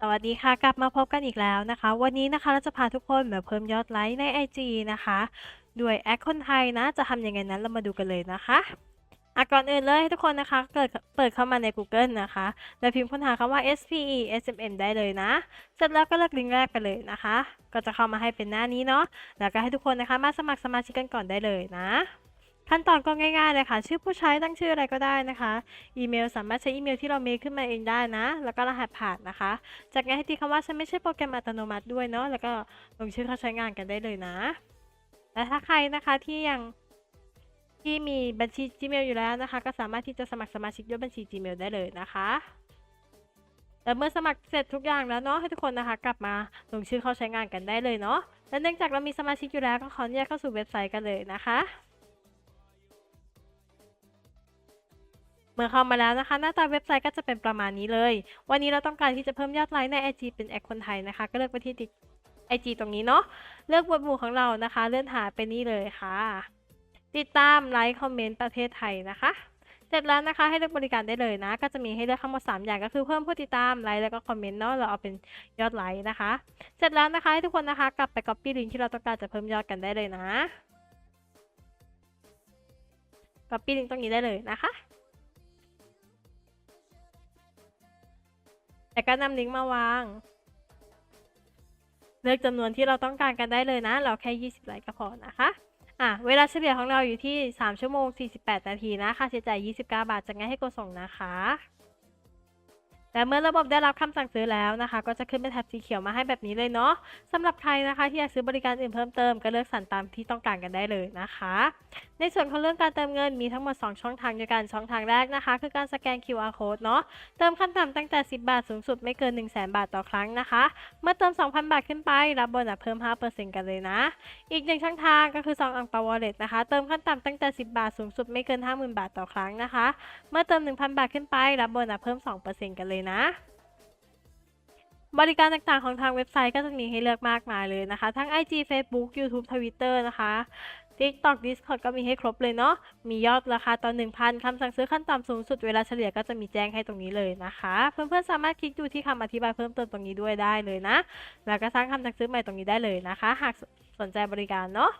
สวัสดีค่ะ กลับมาพบกันอีกแล้วนะคะ วันนี้นะคะเราจะพาทุกคนมาเพิ่มยอดไลค์ใน IG นะคะ ด้วยแอคคนไทยนะ จะทำยังไงนั้นเรามาดูกันเลยนะคะอะก่อนอื่นเลยให้ทุกคนนะคะเกิดเปิดเข้ามาใน Google นะคะแล้วพิมพ์ค้นหาคำว่า SPE SMM ได้เลยนะ เสร็จแล้วก็เลือกลิงก์แรกไปเลยนะคะ ก็จะเข้ามาให้เป็นหน้านี้เนาะแล้วก็ให้ทุกคนนะคะมาสมัครสมาชิกกันก่อนได้เลยนะ ขั้นตอนก็ง่ายๆเลยค่ะ ชื่อผู้ใช้ตั้งชื่ออะไรก็ได้นะคะ อีเมลสามารถใช้อีเมลที่เราเมคขึ้นมาเองได้นะ แล้วก็รหัสผ่านนะคะ จากนั้นให้ตีคำว่าฉันไม่ใช่โปรแกรมอัตโนมัติด้วยเนาะ แล้วก็ลงชื่อเข้าใช้งานกันได้เลยนะ และถ้าใครนะคะที่ยังที่มีบัญชี Gmail อยู่แล้วนะคะ ก็สามารถที่จะสมัครสมาชิกด้วยบัญชี Gmail ได้เลยนะคะแต่เมื่อสมัครเสร็จทุกอย่างแล้วเนาะให้ทุกคนนะคะกลับมาลงชื่อเข้าใช้งานกันได้เลยเนาะและเนื่องจากเรามีสมาชิกอยู่แล้วก็ขออนุญาตเข้าสู่เว็บไซต์กันเลยนะคะ เมื่อเข้ามาแล้วนะคะ หน้าตาเว็บไซต์ก็จะเป็นประมาณนี้เลย วันนี้เราต้องการที่จะเพิ่มยอดไลค์ใน IG เป็นแอคคนไทยนะคะ ก็เลือกไปที่ไอจีตรงนี้เนาะเลือกหมวดหมู่ของเรานะคะ เลื่อนหาไปนี่เลยค่ะ ติดตามไลค์คอมเมนต์ประเทศไทยนะคะเสร็จแล้วนะคะให้เลือกบริการได้เลยนะ ก็จะมีให้เลือกทั้งหมด3อย่างก็คือเพิ่มผู้ติดตามไลค์แล้วก็คอมเมนต์เนาะเราเอาเป็นยอดไลค์นะคะ เสร็จแล้วนะคะให้ทุกคนนะคะกลับไป copy ลิงก์ที่เราต้องการจะเพิ่มยอดกันได้เลยนะ copy ลิงก์ตรงนี้ได้เลยนะคะ แล้วก็นำลิงก์มาวาง เลือกจำนวนที่เราต้องการกันได้เลยนะ เราแค่ 20ไลค์ก็พอนะคะอะเวลาเฉลี่ยของเราอยู่ที่ 3 ชั่วโมง 48 นาทีนะค่าใช้จ่าย 29 บาทจะง่ายให้กดส่งนะคะ แต่เมื่อระบบได้รับคำสั่งซื้อแล้วนะคะ ก็จะขึ้นเป็นแท็บสีเขียวมาให้แบบนี้เลยเนาะสำหรับใครนะคะที่อยากซื้อบริการอื่นเพิ่มเติมก็เลือกสรรตามที่ต้องการกันได้เลยนะคะ ในส่วนของเรื่องการเติมเงินมีทั้งหมด 2 ช่องทางด้วยกันช่องทางแรกนะคะ คือการสแกน QR code เนาะเติมขั้นต่ำตั้งแต่ 10 บาทสูงสุดไม่เกิน 1 0 0 0 0แบาทต่อครั้งนะคะ เมื่อเติม 2,000 บาทขึ้นไป รับโบนัสเพิ่ม 5%กันเลยนะ อีกหนึ่งช่องทางก็คือ2อังเปา wallet นะคะเติมขั้นต่ำตั้งแต่ 10 บาทสูงสุดไม่เกิน 50,000 บาทต่อครั้งนะคะ เมื่อเติม 1,000 บาทขึ้นไปรับโบนัสเพิ่ม 2%กันเลยนะ บริการต่างๆของทางเว็บไซต์ก็จะมีให้เลือกมากมายเลยนะคะ ทั้ง IG Facebook YouTube Twitter นะคะ TikTok Discord ก็มีให้ครบเลยเนาะ มียอดราคาต่อ1,000 คำสั่งซื้อขั้นต่ำสูงสุดเวลาเฉลี่ยก็จะมีแจ้งให้ตรงนี้เลยนะคะ เพื่อนๆสามารถคลิกดูที่คำอธิบายเพิ่มเติมตรงนี้ด้วยได้เลยนะ แล้วก็สร้างคำสั่งซื้อใหม่ตรงนี้ได้เลยนะคะ หากสนใจบริการเนาะ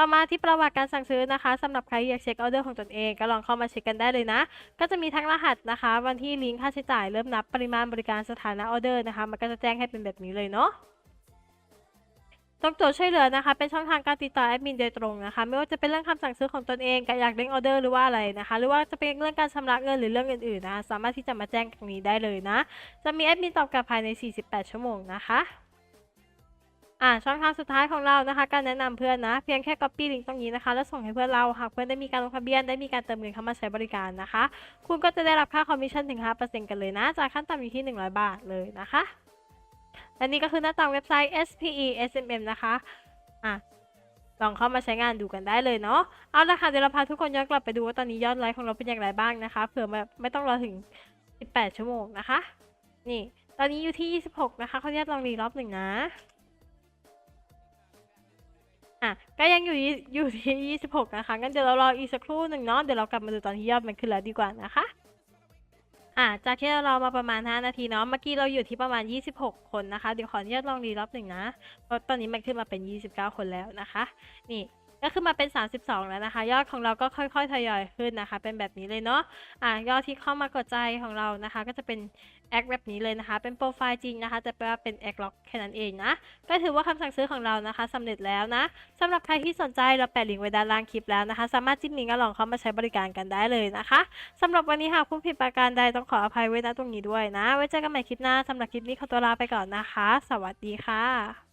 ต่อมาที่ประวัติการสั่งซื้อนะคะสำหรับใครอยากเช็คออเดอร์ของตนเองก็ลองเข้ามาเช็คกันได้เลยนะ ก็จะมีทั้งรหัสนะคะ วันที่ลิงก์ค่าใช้จ่ายเริ่มนับปริมาณบริการสถานะออเดอร์นะคะ มันก็จะแจ้งให้เป็นแบบนี้เลยเนาะตรงโจทย์ช่วยเหลือนะคะ เป็นช่องทางการติดต่อแอดมินโดยตรงนะคะ ไม่ว่าจะเป็นเรื่องคำสั่งซื้อของตนเองการอยากเล่นออเดอร์หรือว่าอะไรนะคะ หรือว่าจะเป็นเรื่องการชำระเงินหรือเรื่องอื่นๆนะคะสามารถที่จะมาแจ้งตรงนี้ได้เลยนะ จะมีแอดมินตอบกลับภายใน 48 ชั่วโมงนะคะ อ่าช่องทางสุดท้ายของเรานะคะ การแนะนำเพื่อนนะ เพียงแค่ copy ลิงก์ตรงนี้นะคะ แล้วส่งให้เพื่อนเราหากเพื่อนได้มีการลงทะเบียนได้มีการเติมเงินเข้ามาใช้บริการนะคะ คุณก็จะได้รับค่าคอมมิชชั่นถึง 5%กันเลยนะ จากขั้นต่ำอยู่ที่ 100 บาทเลยนะคะและนี่ก็คือหน้าต่างเว็บไซต์ SPE SMM นะคะอะลองเข้ามาใช้งานดูกันได้เลยเนาะ เอาละค่ะเดี๋ยวเราพาทุกคนย้อนกลับไปดูว่าตอนนี้ยอดไลค์ของเราเป็นอย่างไรบ้างนะคะ เผื่อแบบไม่ต้องรอถึง 18 ชั่วโมงนะคะ นี่ ตอนนี้อยู่ที่ 26 นะคะเขาจะลองรีรอบหนึ่งนะ อะก็ยังอยู่ที่อยู่ที่ 26 นะคะ งั้นเดี๋ยวเรารออีกสักครู่หนึ่งเนาะ เดี๋ยวเรากลับมาดูตอนที่ยอดมันขึ้นแล้วดีกว่านะคะ อะจากที่เรามาประมาณ 5 นาทีเนาะ เมื่อกี้เราอยู่ที่ประมาณ 26 คนนะคะ เดี๋ยวขออนุญาตลองรีรอบหนึ่งนะ เพราะตอนนี้มันขึ้นมาเป็น 29 คนแล้วนะคะ นี่ ก็ขึ้นมาเป็น 32 แล้วนะคะ ยอดของเราก็ค่อยๆทยอยขึ้นนะคะ เป็นแบบนี้เลยเนาะอะยอดที่เข้ามากดใจของเรานะคะ ก็จะเป็นแอคแบบนี้เลยนะคะ เป็นโปรไฟล์จริงนะคะ แต่แปลว่าเป็นแอคล็อกแค่นั้นเองนะ ก็ถือว่าคำสั่งซื้อของเรานะคะสำเร็จแล้วนะสำหรับใครที่สนใจเราแปะลิงก์ไว้ด้านล่างคลิปแล้วนะคะ สามารถจิ้มลิงก์แล้วลองเข้ามาใช้บริการกันได้เลยนะคะสำหรับวันนี้หากผู้ผิดประการใดต้องขออภัยไว้ณตรงนี้ด้วยนะ ไว้เจอกันใหม่คลิปหน้าสำหรับคลิปนี้ขอตัวลาไปก่อนนะคะ สวัสดีค่ะ